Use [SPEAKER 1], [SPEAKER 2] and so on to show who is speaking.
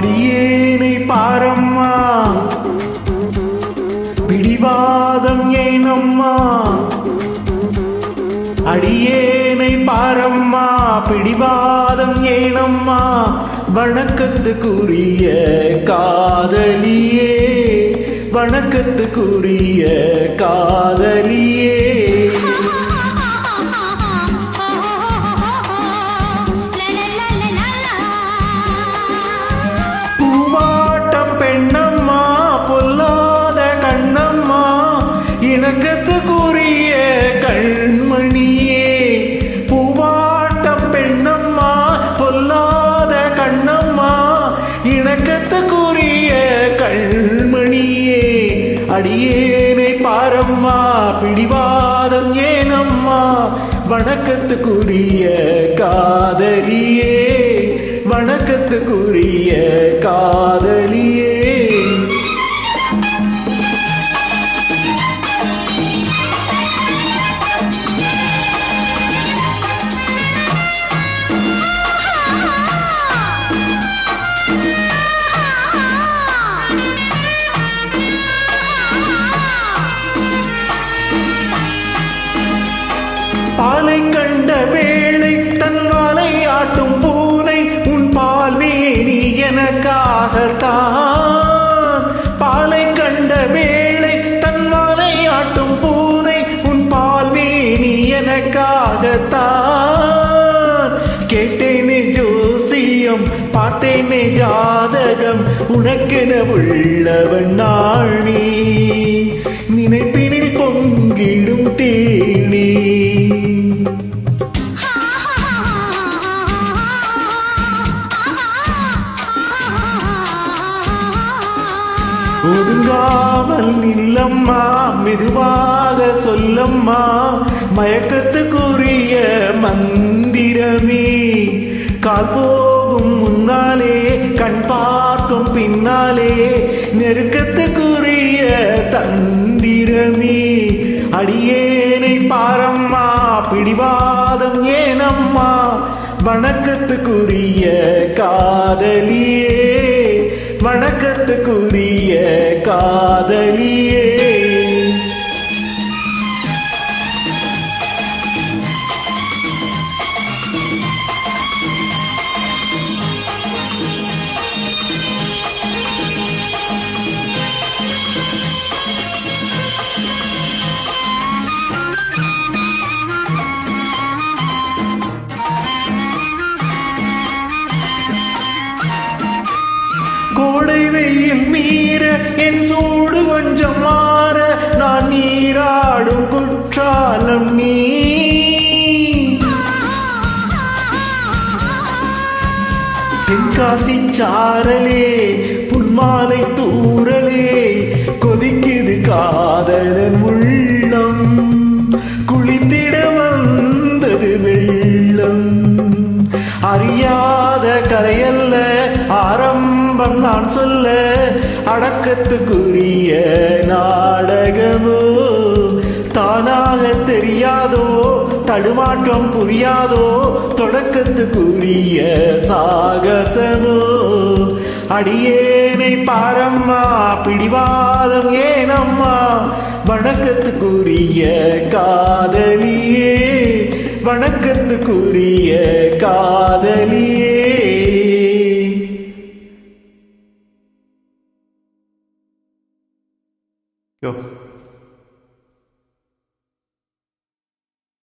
[SPEAKER 1] அடியேனை பாரம்மா. பிடிவாதம் ஏனம்மா. அடியேனை பாரம்மா. பிடிவாதம் ஏனம்மா. வணக்கத்துக்குரிய காதலியே. வணக்கத்துக்குரிய காதலி அடியேனை பாரம்மா பிடிவாதம் ஏனம்மா வணக்கத்துக்குரிய காதலியே வணக்கத்துக்குரிய காதலியே. வேளை தன் வாலை ஆட்டும் பூனை உன் பால் வேணி எனக்காகத்தான் பாலை கண்ட வேளை தன் வாலை ஆட்டும் பூனை உன் பால் வேணி எனக்காகத்தான் கேட்டேனே ஜோசியம் பார்த்தேனே ஜாதகம் உனக்கென உள்ளவன் நாணி நினைப்பினில் பொங்கிடும் தேனே. ஒதுங்காமல் நில்லம்மா மெதுவாக சொல்லம்மா மயக்கத்துக்குரிய மந்திரமே. கால் போகும் முன்னாலே கண் பார்க்கும் பின்னாலே நெருக்கத்துக்குரிய தந்திரமே. அடியேனை பாரம்மா பிடிவாதம் ஏனம்மா வணக்கத்துக்குரிய காதலி. காதலியே. தென்காசி சாரலே புன்மாலை தூரலே கொதிக்குது காதலன் உள்ளம். குளித்திட வந்தது வெள்ளம். அறியாத கலையல்ல ஆரம்பம் நான் சொல்ல அடக்கத்துக்குரிய நாடகமோ தானாக தெரியாதோ தடுமாற்றம் புரியாதோ? தொடக்கத்துக்குரிய சாகசமோ? அடியேனை பாரம்மா பிடிவாதம் ஏனம்மா? வணக்கத்துக்குரிய காதலியே வணக்கத்துக்குரிய காதலியே. யோ